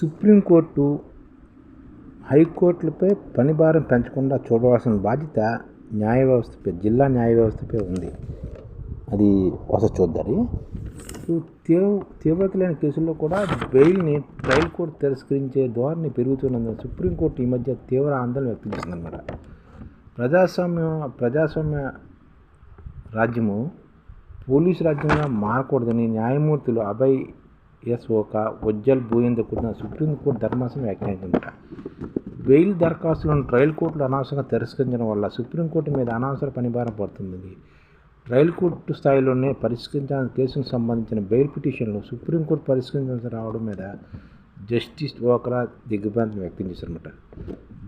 Supreme court హైకోర్టులపై పనిభారం పెంచకుండా చూడవలసిన బాధ్యత న్యాయ వ్యవస్థపై జిల్లా న్యాయ వ్యవస్థపై ఉంది. అది ఒకసారి చూద్దరి తీవ్ర తీవ్రత లేని కేసుల్లో కూడా బెయిల్ని ట్రయల్ కోర్టు తిరస్కరించే ధోరణి పెరుగుతున్నందున సుప్రీంకోర్టు ఈ మధ్య తీవ్ర ఆందోళన వ్యక్తం చేసిందన్నమాట. ప్రజాస్వామ్య ప్రజాస్వామ్య రాజ్యము పోలీసు రాజ్యంగా మారకూడదని న్యాయమూర్తులు అభయ్ ఎస్ ఓక ఉజ్జల్ భూయంతో కూడిన సుప్రీంకోర్టు ధర్మాసనం వ్యాఖ్యానించిందట బెయిల్ దరఖాస్తులను ట్రయల్ కోర్టులు అనవసరంగా తిరస్కరించడం వల్ల సుప్రీంకోర్టు మీద అనవసర పనిభారం పడుతుంది ట్రయల్ కోర్టు స్థాయిలోనే పరిష్కరించాల్సిన కేసుకు సంబంధించిన బెయిల్ పిటిషన్లు సుప్రీంకోర్టు పరిష్కరించాల్సి రావడం మీద జస్టిస్ ఓక్రా దిగ్భ్రాంతి వ్యక్తం చేశారన్నమాట.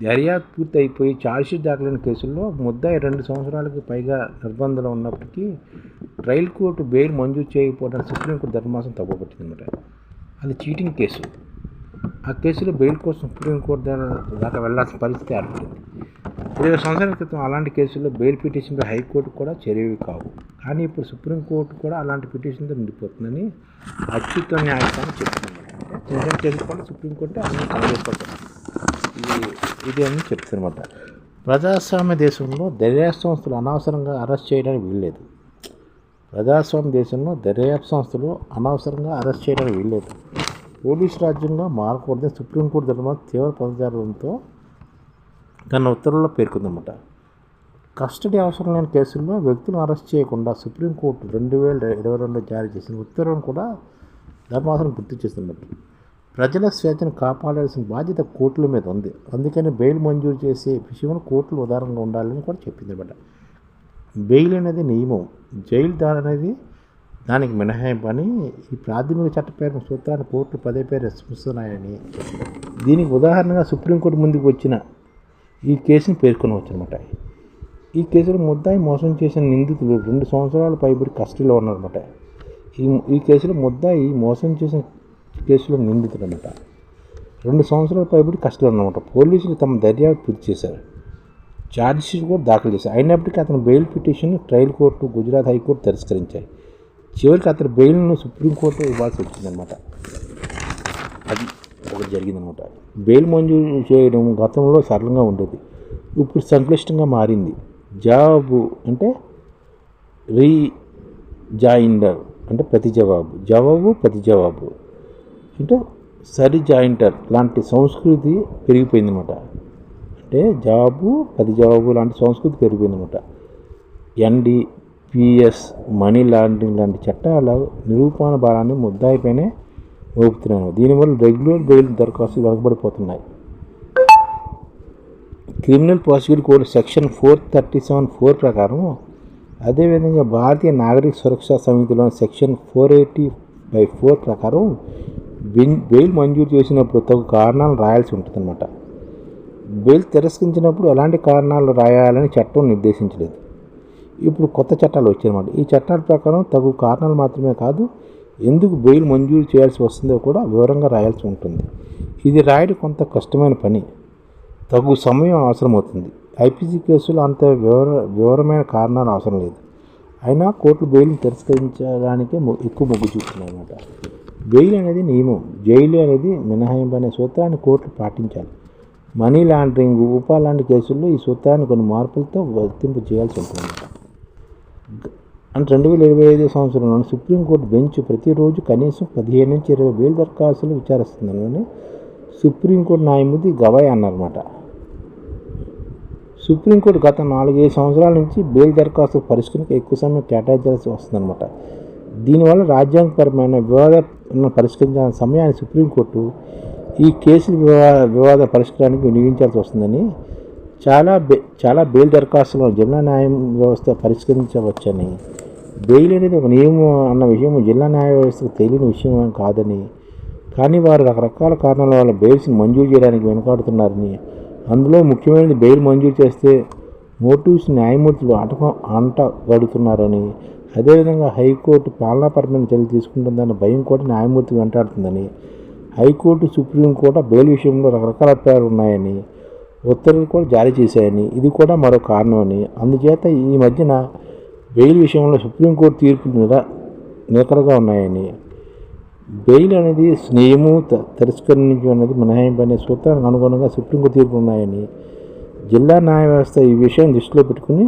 దర్యాప్తు పూర్తి అయిపోయి ఛార్జ్షీట్ దాఖలైన కేసుల్లో ముద్దాయి రెండు సంవత్సరాలకు పైగా నిర్బంధంలో ఉన్నప్పటికీ ట్రయల్ కోర్టు బెయిల్ మంజూరు చేయకపోవడానికి సుప్రీంకోర్టు ధర్మాసం తప్పుపట్టిందన్నమాట. అది చీటింగ్ కేసు. ఆ కేసులో బెయిల్ కోసం సుప్రీంకోర్టు దాకా వెళ్ళాల్సిన పరిస్థితి ఏర్పడింది. ఇరవై సంవత్సరాల క్రితం అలాంటి కేసుల్లో బెయిల్ పిటిషన్పై హైకోర్టు కూడా చర్యవి కావు. కానీ ఇప్పుడు సుప్రీంకోర్టు కూడా అలాంటి పిటిషన్తో నిండిపోతుందని అత్యుత్తమ న్యాయస్థానం చెప్తుంది చిన్న చిన్న కేసులు సుప్రీంకోర్టు అన్ని ఇది అని చెప్తున్నమాట. ప్రజాస్వామ్య దేశంలో దర్యాప్తు సంస్థలు అనవసరంగా అరెస్ట్ చేయడానికి వీల్లేదు. ప్రజాస్వామ్య దేశంలో దర్యాప్తు సంస్థలు అనవసరంగా అరెస్ట్ చేయడానికి వీల్లేదు. పోలీసు రాజ్యంగా మారకూడదని సుప్రీంకోర్టు ధర్మం తీవ్ర పదజాలంతో తన ఉత్తర్వుల్లో పేర్కొందన్నమాట. కస్టడీ అవసరం లేని కేసుల్లో వ్యక్తులను అరెస్ట్ చేయకుండా సుప్రీంకోర్టు రెండు వేల ఇరవై రెండులో జారీ చేసిన ఉత్తర్వులను కూడా ధర్మాసనం గుర్తు చేస్తున్నట్టు ప్రజల స్వేచ్ఛను కాపాడాల్సిన బాధ్యత కోర్టుల మీద ఉంది. అందుకని బెయిల్ మంజూరు చేసే విషయంలో కోర్టులు ఉదారంగా ఉండాలని కూడా చెప్పింది అనమాట బెయిల్ అనేది నియమం. జైలు దాని అనేది దానికి మినహాయింపు అని ఈ ప్రాథమిక చట్టపరమైన సూత్రాన్ని కోర్టులు పదే పేరు విస్మరిస్తున్నాయని దీనికి ఉదాహరణగా సుప్రీంకోర్టు ముందుకు వచ్చిన ఈ కేసును పేర్కొనవచ్చు అనమాట ఈ కేసులో ముద్దాయి మోసం చేసిన నిందితులు రెండు సంవత్సరాల పైబడి కస్టడీలో ఉన్నారన్నమాట. ఈ ఈ కేసులో ముద్దాయి మోసం చేసిన కేసులో నిందితుడు అనమాట రెండు సంవత్సరాల పైబడి కష్టం అనమాట పోలీసులు తమ దర్యాప్తు పూర్తి చేశారు. ఛార్జ్షీట్ కూడా దాఖలు చేశారు. అయినప్పటికీ అతని bail petition trial court Gujarat high court తిరస్కరించాయి. చివరికి అతని బెయిల్ను సుప్రీంకోర్టు ఇవ్వాల్సి వచ్చిందనమాట అది ఒకటి జరిగిందనమాట బెయిల్ మంజూరు చేయడం గతంలో సరళంగా ఉండేది. ఇప్పుడు సంక్లిష్టంగా మారింది. జాబు అంటే రీ జాయిండర్ అంటే ప్రతి జవాబు. జవాబు ప్రతి జవాబు. అంటే సరి జాయింటర్ లాంటి సంస్కృతి పెరిగిపోయిందనమాట. అంటే జవాబు ప్రతి జవాబు లాంటి సంస్కృతి పెరిగిపోయిందనమాట. ఎన్డి పిఎస్ మనీ లాండరింగ్ లాంటి చట్టాల నిరూపణ భారాన్ని ముద్దాయిపైనే మోపుతున్నాను దీనివల్ల రెగ్యులర్ బెయిల్ దరఖాస్తులు వెనకబడిపోతున్నాయి. Criminal prosecute code section four thirty seven four ప్రకారం అదేవిధంగా Bharatiya Nagarik Suraksha సమితిలోని section four eighty by four ప్రకారం బెయిల్ మంజూరు చేసినప్పుడు తగు కారణాలు రాయాల్సి ఉంటుందన్నమాట. బెయిల్ తిరస్కరించినప్పుడు ఎలాంటి కారణాలు రాయాలని చట్టం నిర్దేశించలేదు. ఇప్పుడు కొత్త చట్టాలు వచ్చాయన్నమాట. ఈ చట్టాల ప్రకారం తగు కారణాలు మాత్రమే కాదు ఎందుకు బెయిల్ మంజూరు చేయాల్సి వస్తుందో కూడా వివరంగా రాయాల్సి ఉంటుంది. ఇది రాయడం కొంత కష్టమైన పని. తగు సమయం అవసరమవుతుంది. ఐపీసీ కేసులు అంత వివర వివరమైన కారణాలు అవసరం లేదు. అయినా కోర్టులు బెయిల్ని తిరస్కరించడానికే మొ- ఎక్కువ మొగ్గు చూపుతున్నాయి అన్నమాట బెయిల్ అనేది నియమం. జైలు అనేది మినహాయింపు అనే సూత్రాన్ని కోర్టులు పాటించాలి. మనీ లాండరింగ్ ఉపా లాంటి కేసుల్లో ఈ సూత్రాన్ని కొన్ని మార్పులతో వర్తింపు చేయాల్సి ఉంటుంది. అంటే రెండు వేల ఇరవై ఐదు సంవత్సరంలో సుప్రీంకోర్టు బెంచ్ ప్రతిరోజు కనీసం పదిహేను నుంచి ఇరవై వేల దరఖాస్తులు విచారిస్తుందని సుప్రీంకోర్టు న్యాయమూర్తి గవాయ్ అన్నారన్నమాట. సుప్రీంకోర్టు గత నాలుగైదు సంవత్సరాల నుంచి బెయిల్ దరఖాస్తు పరిష్కరణకు ఎక్కువ సమయం కేటాయించాల్సి వస్తుందన్నమాట. దీనివల్ల రాజ్యాంగపరమైన వివాదాలను పరిష్కరించాల్సిన సమయాన్ని సుప్రీంకోర్టు ఈ కేసుల వివా వివాద పరిష్కారానికి వినియోగించాల్సి వస్తుందని చాలా బె చాలా బెయిల్ దరఖాస్తులను జిల్లా న్యాయ వ్యవస్థ పరిష్కరించవచ్చని బెయిల్ అనేది ఒక నియమం అన్న విషయం జిల్లా న్యాయ వ్యవస్థకు తెలియని విషయం కాదని కానీ వారు రకరకాల కారణాల వల్ల బెయిల్స్ని మంజూరు చేయడానికి వెనుకాడుతున్నారని అందులో ముఖ్యమైనది బెయిల్ మంజూరు చేస్తే మోటివ్స్ న్యాయమూర్తులు ఆటకం అంటగడుతున్నారని అదేవిధంగా హైకోర్టు పాలనాపరమైన చర్యలు తీసుకుంటుందన్న భయం కూడా న్యాయమూర్తి వెంటాడుతుందని హైకోర్టు సుప్రీం కూడా బెయిల్ విషయంలో రకరకాల అభిప్రాయాలు ఉన్నాయని ఉత్తర్వులు కూడా జారీ చేశాయని ఇది కూడా మరో కారణమని అందుచేత ఈ మధ్యన బెయిల్ విషయంలో సుప్రీంకోర్టు తీర్పులు నిర నిలకడగా ఉన్నాయని బెయిల్ అనేది స్నేహము త- తిరస్కరించడం అనేది మినహాయింపు అనే సూత్రానికి అనుగుణంగా సుప్రీంకోర్టు తీర్పులు ఉన్నాయని జిల్లా న్యాయ వ్యవస్థ ఈ విషయం దృష్టిలో పెట్టుకుని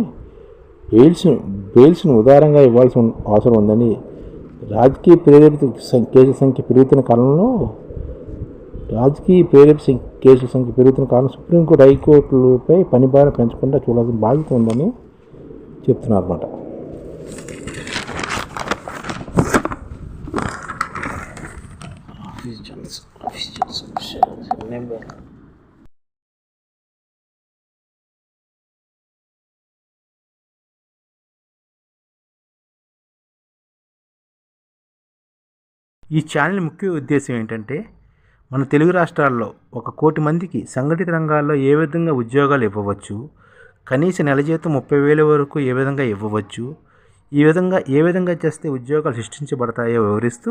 బెయిల్స్ బెయిల్స్ను ఉదారంగా ఇవ్వాల్సిన అవసరం ఉందని రాజకీయ ప్రేరేపిత కేసుల సంఖ్య పెరుగుతున్న కాలంలో రాజకీయ ప్రేరేపిత సం- కేసుల సంఖ్య పెరుగుతున్న కాలం సుప్రీంకోర్టు హైకోర్టులపై పనిభారం పెంచకుండా చూడాల్సిన బాధ్యత ఉందని చెప్తున్నారు అన్నమాట ఈ ఛానల్ ముఖ్య ఉద్దేశం ఏంటంటే మన తెలుగు రాష్ట్రాల్లో ఒక కోటి మందికి సంఘటిత రంగాల్లో ఏ విధంగా ఉద్యోగాలు ఇవ్వవచ్చు కనీస నెల జీతం ముప్పై వేల వరకు ఏ విధంగా ఇవ్వవచ్చు ఈ విధంగా ఏ విధంగా చేస్తే ఉద్యోగాలు సృష్టించబడతాయో వివరిస్తూ